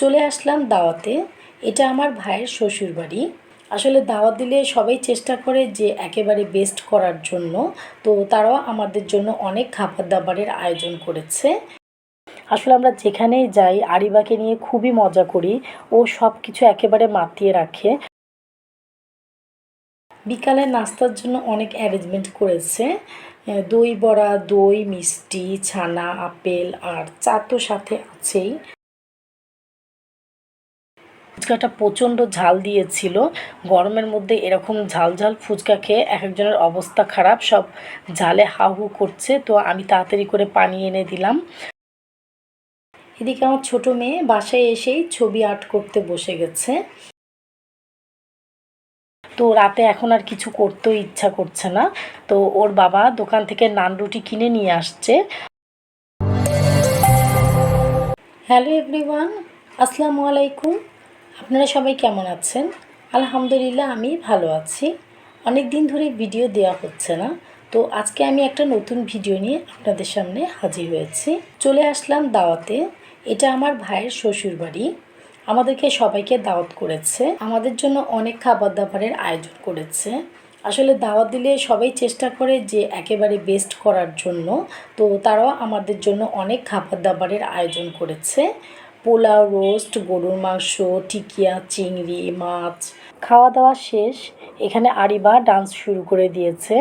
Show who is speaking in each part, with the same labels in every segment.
Speaker 1: চলে আসলাম দাওয়াতে। এটা আমার ভাইয়ের শ্বশুর বাড়ি। আসলে দাওয়াত দিলে সবাই চেষ্টা করে যে একেবারে বেস্ট করার জন্য। তো তারাও আমাদের জন্য অনেক খাবার দাবারের আয়োজন করেছে। আসলে আমরা যেখানেই যাই, আরিবাকে নিয়ে খুবই মজা করি। ও সব কিছু একেবারে মাতিয়ে রাখে। বিকালে নাস্তার জন্য অনেক অ্যারেঞ্জমেন্ট করেছে। দই বড়া, দই, মিষ্টি, ছানা, আপেল আর চা তো সাথে আছেই। ফুচকাটা প্রচণ্ড ঝাল দিয়েছিল। গরমের মধ্যে এরকম ঝাল ঝাল ফুচকা খেয়ে এক একজনের অবস্থা খারাপ, সব ঝালে হাহু করছে। তো আমি তাড়াতাড়ি করে পানি এনে দিলাম। এদিকে আমার ছোট মেয়ে বাসায় এসেই ছবি আর্ট করতে বসে গেছে। তো রাতে এখন আর কিছু করতেও ইচ্ছা করছে না। তো ওর বাবা দোকান থেকে নান রুটি কিনে নিয়ে আসছে। হ্যালো এভরিওয়ান, আসসালামু আলাইকুম। আপনারা সবাই কেমন আছেন? আলহামদুলিল্লাহ, আমি ভালো আছি। অনেক দিন ধরে ভিডিও দেওয়া হচ্ছে না, তো আজকে আমি একটা নতুন ভিডিও নিয়ে আপনাদের সামনে হাজির হয়েছি। চলে আসলাম দাওয়াতে। এটা আমার ভাইয়ের শ্বশুর বাড়ি আমাদেরকে সবাইকে দাওয়াত করেছে। আমাদের জন্য অনেক খাবার দাবারের আয়োজন করেছে। আসলে দাওয়াত দিলে সবাই চেষ্টা করে যে একেবারে বেস্ট করার জন্য, তো তারাও আমাদের জন্য অনেক খাবার দাবারের আয়োজন করেছে। পোলাও রোস্ট, গরুর মাংস, টিকিয়া, চিংড়ি, মাছ। খাওয়া দাওয়া শেষ, এখানে আরিবা ডান্স শুরু করে দিয়েছে।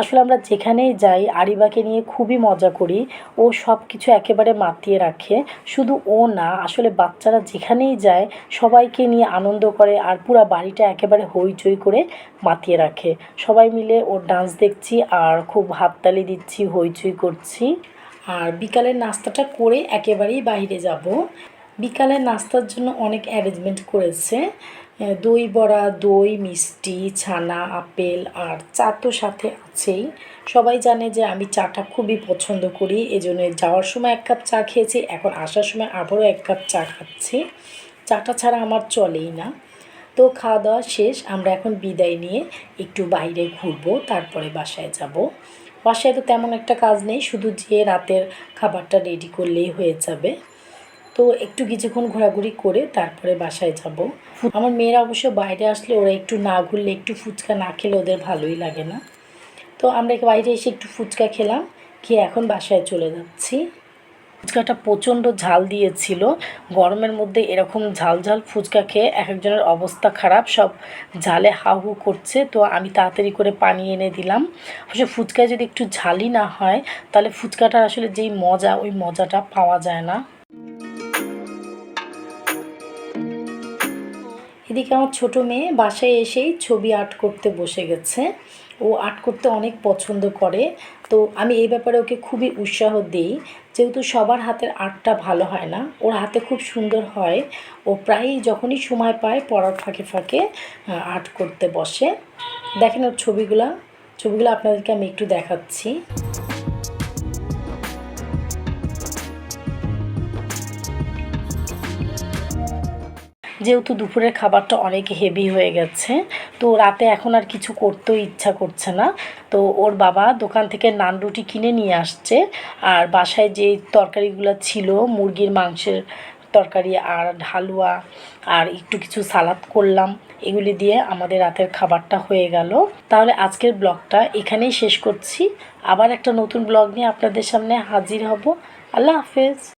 Speaker 1: আসলে আমরা যেখানেই যাই, আরিবাকে নিয়ে খুবই মজা করি। ও সব কিছু একেবারে মাতিয়ে রাখে। শুধু ও না, আসলে বাচ্চারা যেখানেই যায়, সবাইকে নিয়ে আনন্দ করে আর পুরো বাড়িটা একেবারে হইচই করে মাতিয়ে রাখে। সবাই মিলে ওর ডান্স দেখছি আর খুব হাততালি দিচ্ছি, হইচই করছি। আর বিকালের নাস্তাটা করে একেবারেই বাইরে যাব। বিকালের নাস্তার জন্য অনেক অ্যারেঞ্জমেন্ট করেছে। দই বড়া, দই, মিষ্টি, ছানা, আপেল আর চা তো সাথে আছেই। সবাই জানে যে আমি চাটা খুবই পছন্দ করি, এজন্য যাওয়ার সময় এক কাপ চা খেয়েছি, এখন আসার সময় আবারও এক কাপ চা খাচ্ছি। চাটা ছাড়া আমার চলেই না। তো খাওয়া দাওয়া শেষ, আমরা এখন বিদায় নিয়ে একটু বাইরে ঘুরবো, তারপরে বাসায় যাব। বাসায় তো তেমন একটা কাজ নেই, শুধু যে রাতের খাবারটা রেডি করলেই হয়ে যাবে। তো একটু কিছুক্ষণ ঘোরাঘুরি করে তারপরে বাসায় যাব। আমার মেয়েরা অবশ্য বাইরে আসলে ওরা একটু না ঘুরলে একটু ফুচকা না খেলে ওদের ভালোই লাগে না। তো আমরা বাইরে এসে একটু ফুচকা খেলাম, খেয়ে এখন বাসায় চলে যাচ্ছি। ফুচকাটা প্রচণ্ড ঝাল দিয়েছিল। গরমের মধ্যে এরকম ঝাল ঝাল ফুচকা খেয়ে এক একজনের অবস্থা খারাপ, সব ঝালে হাহু করছে। তো আমি তাড়াতাড়ি করে পানি এনে দিলাম। অবশ্য ফুচকায় যদি একটু ঝালই না হয়, তাহলে ফুচকাটার আসলে যেই মজা, ওই মজাটা পাওয়া যায় না। এদিকে আমার ছোট মেয়ে বাসায় এসেই ছবি আর্ট করতে বসে গেছে। ও আর্ট করতে অনেক পছন্দ করে। তো আমি এই ব্যাপারে ওকে খুবই উৎসাহ দিই। যেহেতু সবার হাতের আর্টটা ভালো হয় না, ওর হাতে খুব সুন্দর হয়। ও প্রায়ই যখনই সময় পায় পড়ার ফাঁকে ফাঁকে আর্ট করতে বসে। দেখেন ওর ছবিগুলা। ছবিগুলো আপনাদেরকে আমি একটু দেখাচ্ছি। যেহেতু দুপুরের খাবারটা অনেক হেভি হয়ে গেছে, তো রাতে এখন আর কিছু করতেও ইচ্ছা করছে না। তো ওর বাবা দোকান থেকে নান রুটি কিনে নিয়ে আসছে, আর বাসায় যে তরকারিগুলো ছিল, মুরগির মাংসের তরকারি আর হালুয়া আর একটু কিছু সালাদ করলাম, এগুলি দিয়ে আমাদের রাতের খাবারটা হয়ে গেল। তাহলে আজকের ব্লগটা এখানেই শেষ করছি। আবার একটা নতুন ব্লগ নিয়ে আপনাদের সামনে হাজির হব। আল্লাহ হাফেজ।